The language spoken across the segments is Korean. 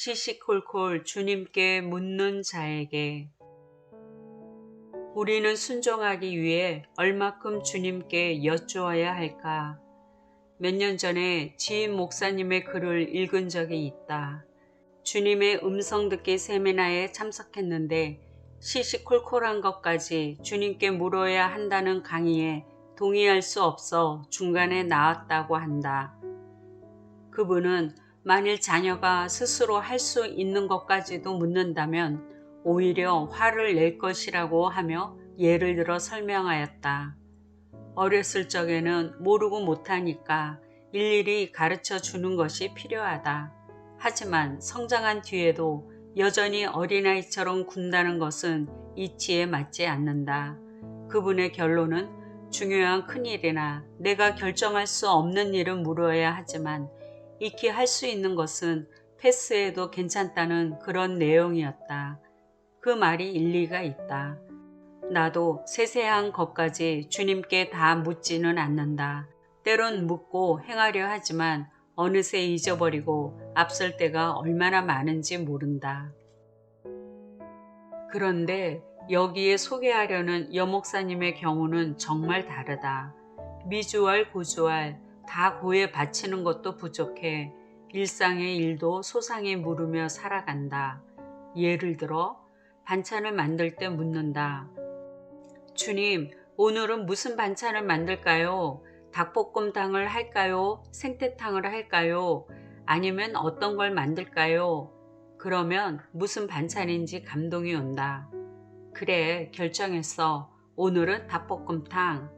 시시콜콜 주님께 묻는 자에게 우리는 순종하기 위해 얼마큼 주님께 여쭈어야 할까? 몇 년 전에 지인 목사님의 글을 읽은 적이 있다. 주님의 음성 듣기 세미나에 참석했는데 시시콜콜한 것까지 주님께 물어야 한다는 강의에 동의할 수 없어 중간에 나왔다고 한다. 그분은 만일 자녀가 스스로 할 수 있는 것까지도 묻는다면 오히려 화를 낼 것이라고 하며 예를 들어 설명하였다. 어렸을 적에는 모르고 못하니까 일일이 가르쳐 주는 것이 필요하다. 하지만 성장한 뒤에도 여전히 어린아이처럼 군다는 것은 이치에 맞지 않는다. 그분의 결론은 중요한 큰일이나 내가 결정할 수 없는 일은 물어야 하지만 익히 할 수 있는 것은 패스해도 괜찮다는 그런 내용이었다. 그 말이 일리가 있다. 나도 세세한 것까지 주님께 다 묻지는 않는다. 때론 묻고 행하려 하지만 어느새 잊어버리고 앞설 때가 얼마나 많은지 모른다. 그런데 여기에 소개하려는 여목사님의 경우는 정말 다르다. 미주알 고주알 다 고에 바치는 것도 부족해 일상의 일도 소상히 물으며 살아간다. 예를 들어 반찬을 만들 때 묻는다. 주님, 오늘은 무슨 반찬을 만들까요? 닭볶음탕을 할까요? 생태탕을 할까요? 아니면 어떤 걸 만들까요? 그러면 무슨 반찬인지 감동이 온다. 그래, 결정했어. 오늘은 닭볶음탕.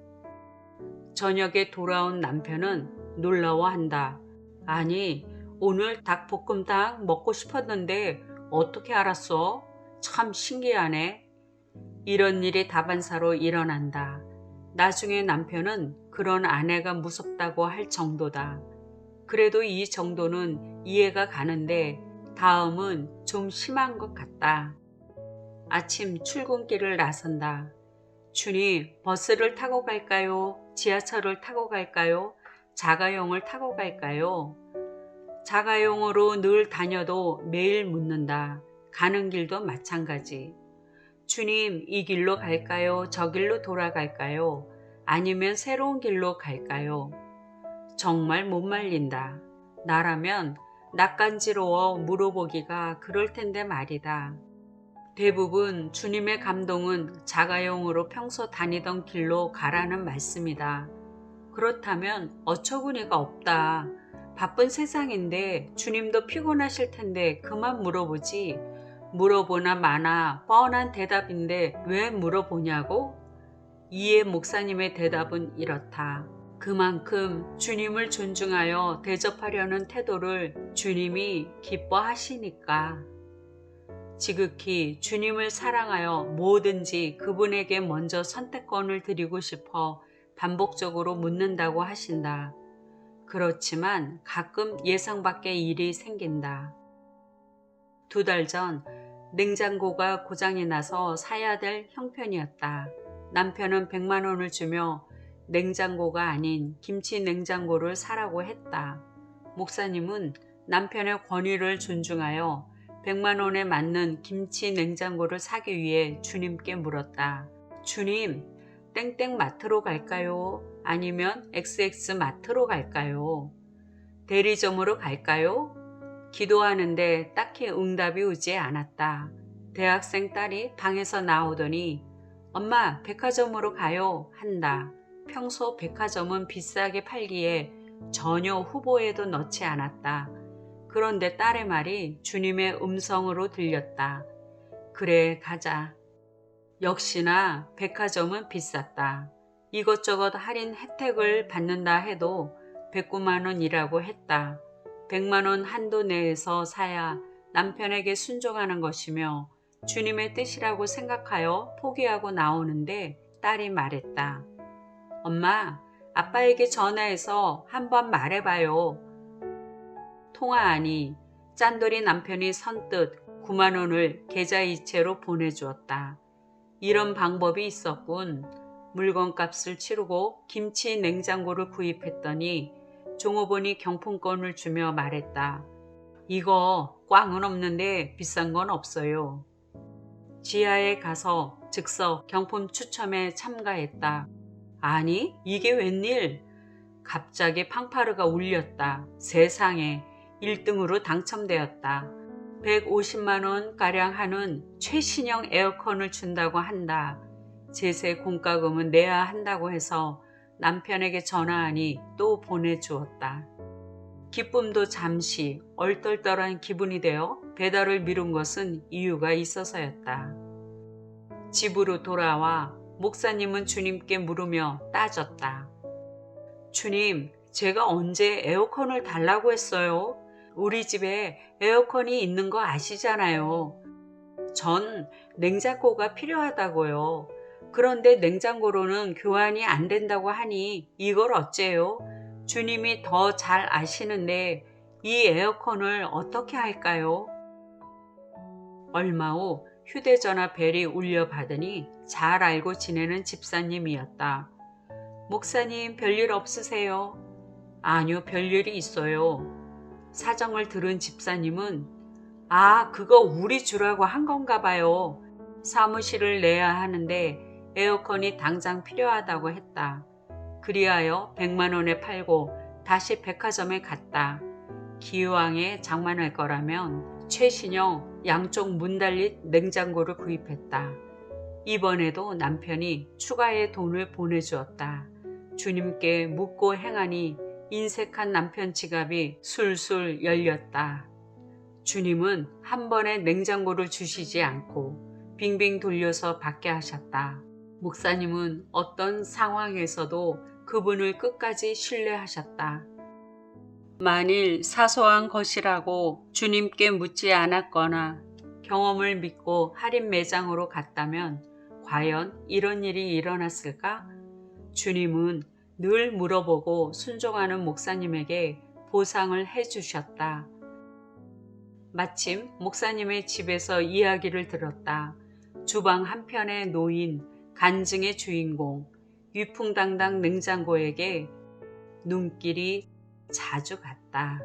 저녁에 돌아온 남편은 놀라워한다. 아니, 오늘 닭볶음탕 먹고 싶었는데 어떻게 알았어? 참 신기하네. 이런 일이 다반사로 일어난다. 나중에 남편은 그런 아내가 무섭다고 할 정도다. 그래도 이 정도는 이해가 가는데 다음은 좀 심한 것 같다. 아침 출근길을 나선다. 주님, 버스를 타고 갈까요? 지하철을 타고 갈까요? 자가용을 타고 갈까요? 자가용으로 늘 다녀도 매일 묻는다. 가는 길도 마찬가지. 주님, 이 길로 갈까요? 저 길로 돌아갈까요? 아니면 새로운 길로 갈까요? 정말 못 말린다. 나라면 낯간지러워 물어보기가 그럴 텐데 말이다. 대부분 주님의 감동은 자가용으로 평소 다니던 길로 가라는 말씀이다. 그렇다면 어처구니가 없다. 바쁜 세상인데 주님도 피곤하실 텐데 그만 물어보지. 물어보나 마나 뻔한 대답인데 왜 물어보냐고? 이에 목사님의 대답은 이렇다. 그만큼 주님을 존중하여 대접하려는 태도를 주님이 기뻐하시니까. 지극히 주님을 사랑하여 뭐든지 그분에게 먼저 선택권을 드리고 싶어 반복적으로 묻는다고 하신다. 그렇지만 가끔 예상 밖의 일이 생긴다. 두 달 전 냉장고가 고장이 나서 사야 될 형편이었다. 남편은 100만 원을 주며 냉장고가 아닌 김치 냉장고를 사라고 했다. 목사님은 남편의 권위를 존중하여 100만 원에 맞는 김치 냉장고를 사기 위해 주님께 물었다. 주님, 땡땡 마트로 갈까요? 아니면 XX 마트로 갈까요? 대리점으로 갈까요? 기도하는데 딱히 응답이 오지 않았다. 대학생 딸이 방에서 나오더니 엄마 백화점으로 가요 한다. 평소 백화점은 비싸게 팔기에 전혀 후보에도 넣지 않았다. 그런데 딸의 말이 주님의 음성으로 들렸다. 그래, 가자. 역시나 백화점은 비쌌다. 이것저것 할인 혜택을 받는다 해도 109만 원이라고 했다. 100만 원 한도 내에서 사야 남편에게 순종하는 것이며 주님의 뜻이라고 생각하여 포기하고 나오는데 딸이 말했다. 엄마, 아빠에게 전화해서 한번 말해봐요. 통화하니 짠돌이 남편이 선뜻 9만 원을 계좌이체로 보내주었다. 이런 방법이 있었군. 물건값을 치르고 김치 냉장고를 구입했더니 종업원이 경품권을 주며 말했다. 이거 꽝은 없는데 비싼 건 없어요. 지하에 가서 즉석 경품 추첨에 참가했다. 아니, 이게 웬일? 갑자기 팡파르가 울렸다. 세상에 1등으로 당첨되었다. 150만 원 가량 하는 최신형 에어컨을 준다고 한다. 제세 공과금은 내야 한다고 해서 남편에게 전화하니 또 보내주었다. 기쁨도 잠시 얼떨떨한 기분이 되어 배달을 미룬 것은 이유가 있어서였다. 집으로 돌아와 목사님은 주님께 물으며 따졌다. 주님, 제가 언제 에어컨을 달라고 했어요? 우리 집에 에어컨이 있는 거 아시잖아요. 전 냉장고가 필요하다고요. 그런데 냉장고로는 교환이 안 된다고 하니 이걸 어째요? 주님이 더 잘 아시는데 이 에어컨을 어떻게 할까요? 얼마 후 휴대전화 벨이 울려 받으니 잘 알고 지내는 집사님이었다. 목사님 별일 없으세요? 아니요, 별일이 있어요. 사정을 들은 집사님은 아, 그거 우리 주라고 한 건가 봐요. 사무실을 내야 하는데 에어컨이 당장 필요하다고 했다. 그리하여 100만 원에 팔고 다시 백화점에 갔다. 기왕에 장만할 거라면 최신형 양쪽 문 달린 냉장고를 구입했다. 이번에도 남편이 추가의 돈을 보내주었다. 주님께 묻고 행하니 인색한 남편 지갑이 술술 열렸다. 주님은 한 번에 냉장고를 주시지 않고 빙빙 돌려서 받게 하셨다. 목사님은 어떤 상황에서도 그분을 끝까지 신뢰하셨다. 만일 사소한 것이라고 주님께 묻지 않았거나 경험을 믿고 할인 매장으로 갔다면 과연 이런 일이 일어났을까? 주님은 늘 물어보고 순종하는 목사님에게 보상을 해 주셨다. 마침 목사님의 집에서 이야기를 들었다. 주방 한편에 놓인 간증의 주인공, 위풍당당 냉장고에게 눈길이 자주 갔다.